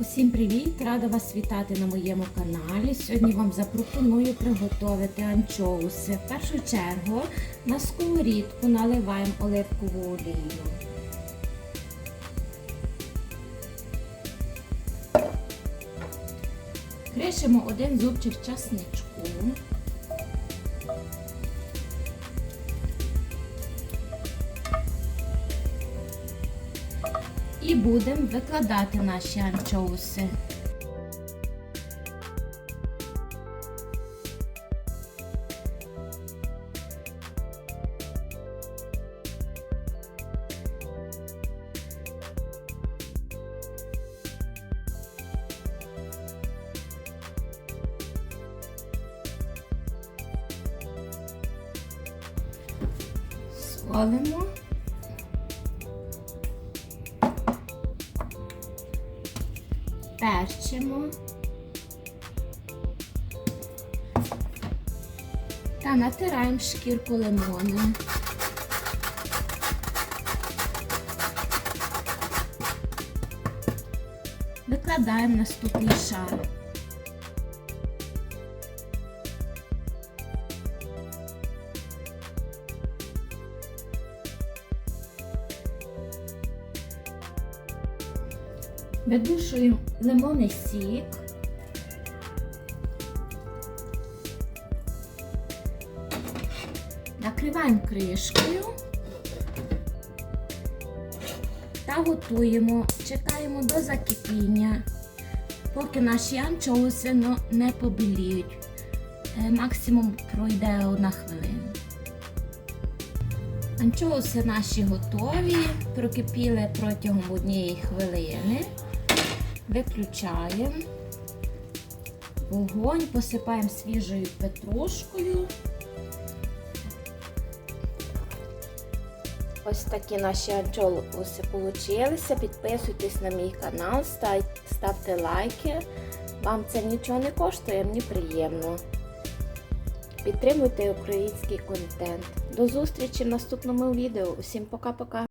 Усім привіт! Рада вас вітати на моєму каналі. Сьогодні вам запропоную приготувати анчоуси. В першу чергу на сковорідку наливаємо оливкову олію. Кришимо один зубчик часничку. І будемо викладати наші анчоуси. Солимо. Перчимо та натираємо шкірку лимона. Викладаємо наступний шар. Видушуємо лимонний сік. Накриваємо кришкою та готуємо, чекаємо до закипіння, поки наші анчоуси ну, не побіліють. Е, Максимум пройде одна хвилина. Анчоуси наші готові, прокипіли протягом однієї хвилини. Виключаємо вогонь, посипаємо свіжою петрушкою. Ось такі наші анчоуси получилися. Підписуйтесь на мій канал, ставте лайки. Вам це нічого не коштує, мені приємно. Підтримуйте український контент. До зустрічі в наступному відео. Усім пока-пока!